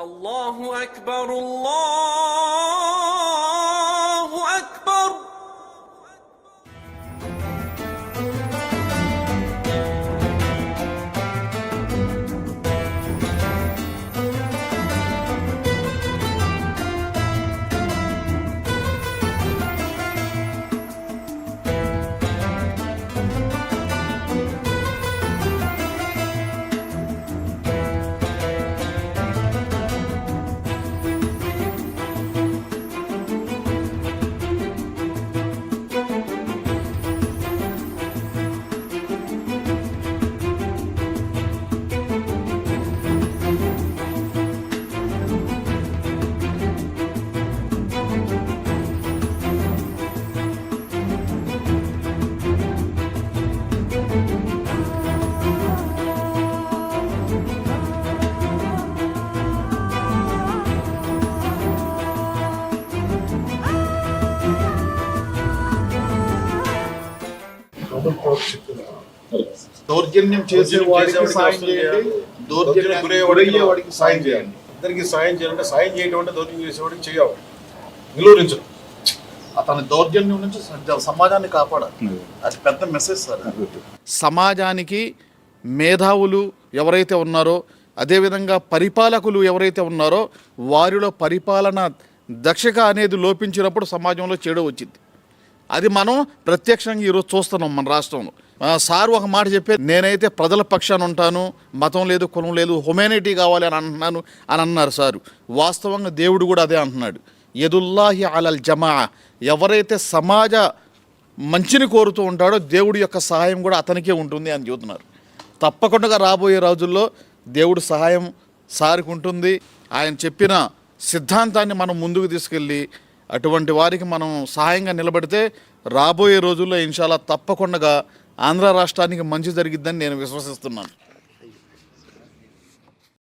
الله أكبر الله దౌర్జన్యం చేసే వాడికి సాయం చేయండి దౌర్జన్యం గురయ్యే వాడికి సాయం చేయండి ఇద్దరికి సాయం చేయాలంటే సాయం చేయడం అంటే దౌర్జన్యం చేసేవాడికి చేయాలి. నిలువరించడం. అతని దౌర్జన్యం నుంచి సమాజాన్ని కాపాడాలి. అది పెద్ద మెసేజ్ సార్ సమాజానికి మేధావులు ఎవరైతే ఉన్నారో అదేవిధంగా పరిపాలకులు ఎవరైతే ఉన్నారో వారిలో పరిపాలన దక్షక అనేది లోపించినప్పుడు సమాజంలో చెడు వచ్చింది. అది మనం ప్రత్యక్షంగా ఈరోజు చూస్తున్నాం మన రాష్ట్రంలో. సార్ ఒక మాట చెప్పే నేనైతే ప్రజల పక్షాన ఉంటాను మతం లేదు కులం లేదు హ్యుమానిటీ కావాలి అని అంటున్నాను అని అన్నారు సారు. వాస్తవంగా దేవుడు కూడా అదే అంటున్నాడు. ఎదుల్లాహి అలల్ జమా ఎవరైతే సమాజ మంచిని కోరుతూ ఉంటాడో దేవుడి యొక్క సహాయం కూడా అతనికే ఉంటుంది అని చెబుతున్నారు. తప్పకుండా రాబోయే రోజుల్లో దేవుడు సహాయం సారికి ఉంటుంది. ఆయన చెప్పిన సిద్ధాంతాన్ని మనం ముందుకు తీసుకెళ్ళి అటువంటి వారికి మనం సహాయంగా నిలబడితే రాబోయే రోజుల్లో ఇన్షాల్లా తప్పకుండా ఆంధ్ర రాష్ట్రానికి మంచి జరిగిద్దని నేను విశ్వసిస్తున్నాను.